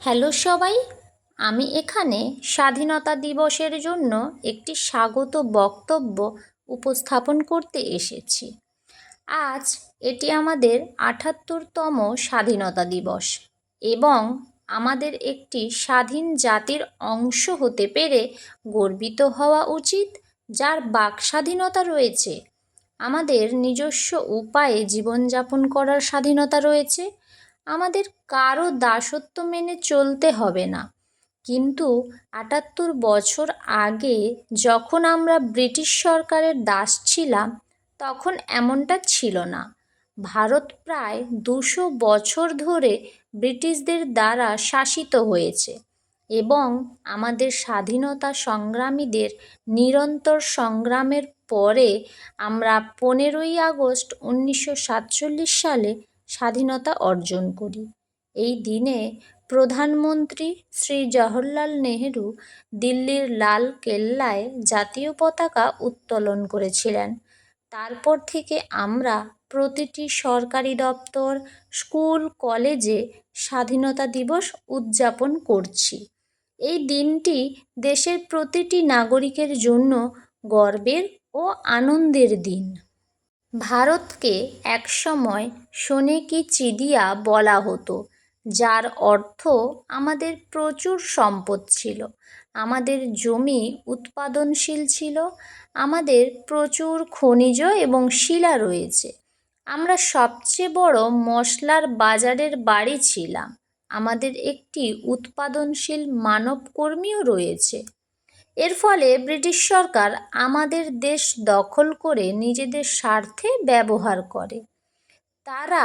Hello সবাই, আমি এখানে স্বাধীনতা দিবসের জন্য একটি স্বাগত বক্তব্য উপস্থাপন করতে এসেছি। আজ এটি আমাদের আটাত্তরতম স্বাধীনতা দিবস এবং আমাদের একটি স্বাধীন জাতির অংশ হতে পেরে গর্বিত হওয়া উচিত, যার বাক স্বাধীনতা রয়েছে। আমাদের নিজস্ব উপায়ে জীবনযাপন করার স্বাধীনতা রয়েছে আমাদের কারও দাসত্ব মেনে চলতে হবে না। কিন্তু আটাত্তর বছর আগে যখন আমরা ব্রিটিশ সরকারের দাস ছিলাম, তখন এমনটা ছিল না। ভারত প্রায় দুশো বছর ধরে ব্রিটিশদের দ্বারা শাসিত হয়েছে এবং আমাদের স্বাধীনতা সংগ্রামীদের নিরন্তর সংগ্রামের পরে আমরা পনেরোই আগস্ট উনিশশো সাতচল্লিশ সালে স্বাধীনতা অর্জন করি। এই দিনে প্রধানমন্ত্রী শ্রী জওহরলাল নেহেরু দিল্লির লাল কেল্লায় জাতীয় পতাকা উত্তোলন করেছিলেন। তারপর থেকে আমরা প্রতিটি সরকারি দপ্তর, স্কুল, কলেজে স্বাধীনতা দিবস উদযাপন করছি। এই দিনটি দেশের প্রতিটি নাগরিকের জন্য গর্বের ও আনন্দের দিন। ভারতকে একসময় সোনে কি চিদিয়া বলা হতো, যার অর্থ আমাদের প্রচুর সম্পদ ছিল, আমাদের জমি উৎপাদনশীল ছিল, আমাদের প্রচুর খনিজ এবং শিলা রয়েছে। আমরা সবচেয়ে বড় মশলার বাজারের বাড়ি ছিলাম, আমাদের একটি উৎপাদনশীল মানবকর্মীও রয়েছে। এর ফলে ব্রিটিশ সরকার আমাদের দেশ দখল করে নিজেদের স্বার্থে ব্যবহার করে। তারা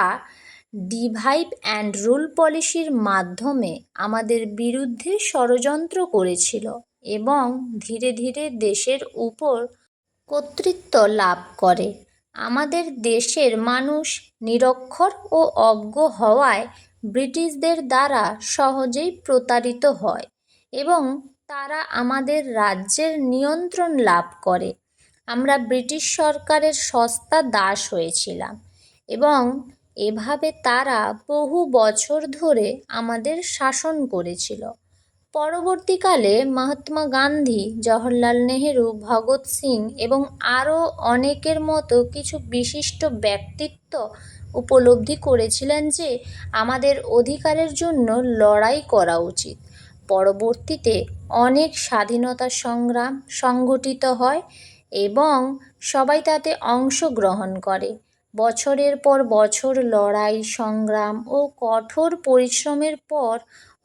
ডিভাইড অ্যান্ড রুল পলিসির মাধ্যমে আমাদের বিরুদ্ধে ষড়যন্ত্র করেছিল এবং ধীরে ধীরে দেশের উপর কর্তৃত্ব লাভ করে। আমাদের দেশের মানুষ নিরক্ষর ও অজ্ঞ হওয়ায় ব্রিটিশদের দ্বারা সহজেই প্রতারিত হয় এবং তারা আমাদের রাজ্যের নিয়ন্ত্রণ লাভ করে। আমরা ব্রিটিশ সরকারের সস্তা দাস হয়েছিলাম এবং এভাবে তারা বহু বছর ধরে আমাদের শাসন করেছিল। পরবর্তীকালে মহাত্মা গান্ধী, জওহরলাল নেহেরু, ভগৎ সিং এবং আরও অনেকের মতো কিছু বিশিষ্ট ব্যক্তিত্ব উপলব্ধি করেছিলেন যে আমাদের অধিকারের জন্য লড়াই করা উচিত। পরবর্তীতে অনেক স্বাধীনতা সংগ্রাম সংগঠিত হয় এবং সবাই তাতে অংশগ্রহণ করে। বছরের পর বছর লড়াই, সংগ্রাম ও কঠোর পরিশ্রমের পর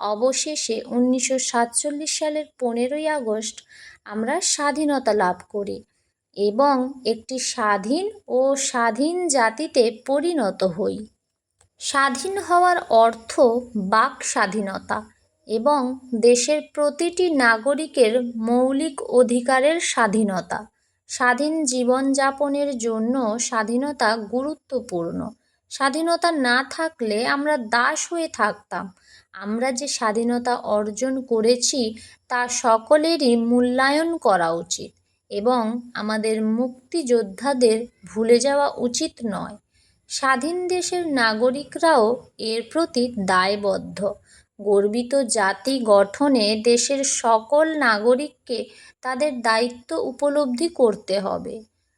অবশেষে উনিশশো সাতচল্লিশ সালের পনেরোই আগস্ট আমরা স্বাধীনতা লাভ করি এবং একটি স্বাধীন ও স্বাধীন জাতিতে পরিণত হই। স্বাধীন হওয়ার অর্থ বাক স্বাধীনতা। এবং দেশের প্রতিটি নাগরিকের মৌলিক অধিকারের স্বাধীনতা। স্বাধীন জীবনযাপনের জন্য স্বাধীনতা গুরুত্বপূর্ণ। স্বাধীনতা না থাকলে আমরা দাস হয়ে থাকতাম। আমরা যে স্বাধীনতা অর্জন করেছি তা সকলেরই মূল্যায়ন করা উচিত এবং আমাদের মুক্তিযোদ্ধাদের ভুলে যাওয়া উচিত নয়। স্বাধীন দেশের নাগরিকরাও এর প্রতি দায়বদ্ধ। গর্বিত জাতি গঠনে দেশের সকল নাগরিককে তাদের দায়িত্ব উপলব্ধি করতে হবে।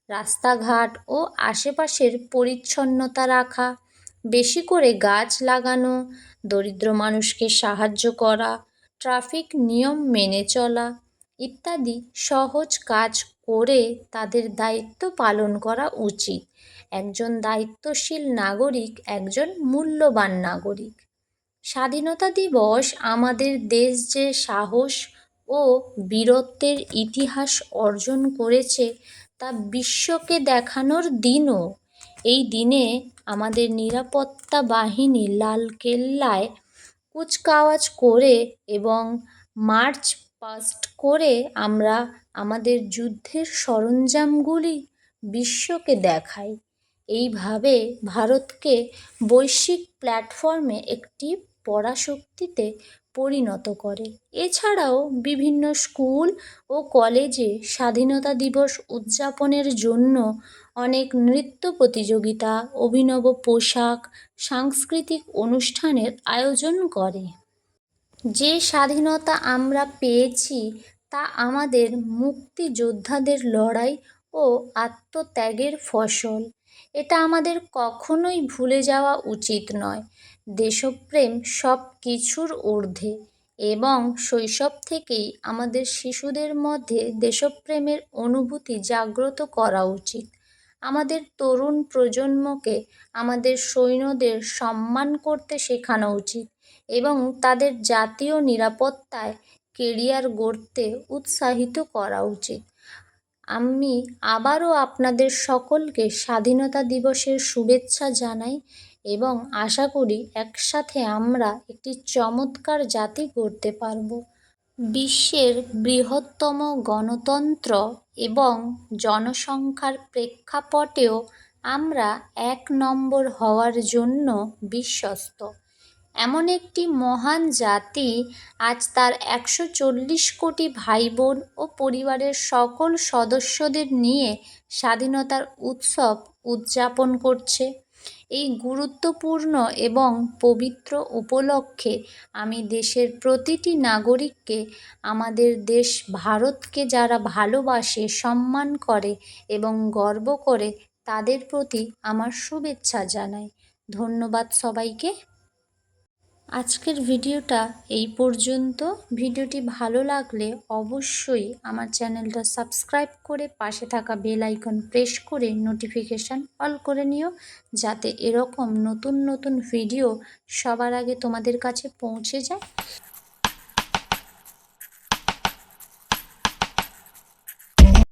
রাস্তাঘাট ও আশেপাশের পরিচ্ছন্নতা রাখা, বেশি করে গাছ লাগানো, দরিদ্র মানুষকে সাহায্য করা, ট্রাফিক নিয়ম মেনে চলা ইত্যাদি সহজ কাজ করে তাদের দায়িত্ব পালন করা উচিত। একজন দায়িত্বশীল নাগরিক একজন মূল্যবান নাগরিক। স্বাধীনতা দিবস আমাদের দেশ যে সাহস ও বীরত্বের ইতিহাস অর্জন করেছে, তা বিশ্বকে দেখানোর দিনও। এই দিনে আমাদের নিরাপত্তা বাহিনী লাল কেল্লায় কুচকাওয়াজ করে এবং মার্চ পাস্ট করে আমরা আমাদের যুদ্ধের সরঞ্জামগুলি বিশ্বকে দেখাই। এইভাবে ভারতকে বৈশ্বিক প্ল্যাটফর্মে একটি পরাশক্তিতে পরিণত করে। এছাড়াও বিভিন্ন স্কুল ও কলেজে স্বাধীনতা দিবস উদযাপনের জন্য অনেক নৃত্য প্রতিযোগিতা, অভিনব পোশাক, সাংস্কৃতিক অনুষ্ঠানের আয়োজন করে। যে স্বাধীনতা আমরা পেয়েছি তা আমাদের মুক্তিযোদ্ধাদের লড়াই ও আত্মত্যাগের ফসল। এটা আমাদের কখনোই ভুলে যাওয়া উচিত নয়। দেশপ্রেম সব কিছুর ঊর্ধ্বে এবং শৈশব থেকেই আমাদের শিশুদের মধ্যে দেশপ্রেমের অনুভূতি জাগ্রত করা উচিত। আমাদের তরুণ প্রজন্মকে আমাদের সৈন্যদের সম্মান করতে শেখানো উচিত এবং তাদের জাতীয় নিরাপত্তায় কেরিয়ার গড়তে উৎসাহিত করা উচিত। আমি আবারও আপনাদের সকলকে স্বাধীনতা দিবসের শুভেচ্ছা জানাই এবং আশা করি একসাথে আমরা একটি চমৎকার জাতি গড়তে পারব। বিশ্বের বৃহত্তম গণতন্ত্র এবং জনসংখ্যার প্রেক্ষাপটেও আমরা এক নম্বর হওয়ার জন্য বিশ্বস্ত। এমন একটি মহান জাতি আজ তার একশো চল্লিশ কোটি ভাই বোন ও পরিবারের সকল সদস্যদের নিয়ে স্বাধীনতার উৎসব উদযাপন করছে। এই গুরুত্বপূর্ণ এবং পবিত্র উপলক্ষে আমি দেশের প্রতিটি নাগরিককে, আমাদের দেশ ভারতকে যারা ভালোবাসে, সম্মান করে এবং গর্ব করে, তাদের প্রতি আমার শুভেচ্ছা জানাই। ধন্যবাদ সবাইকে। আজকের ভিডিওটা এই পর্যন্ত। ভিডিওটি ভালো লাগলে অবশ্যই আমার চ্যানেলটা সাবস্ক্রাইব করে পাশে থাকা বেল আইকন প্রেস করে নোটিফিকেশান অল করে নিও, যাতে এরকম নতুন নতুন ভিডিও সবার আগে তোমাদের কাছে পৌঁছে যায়।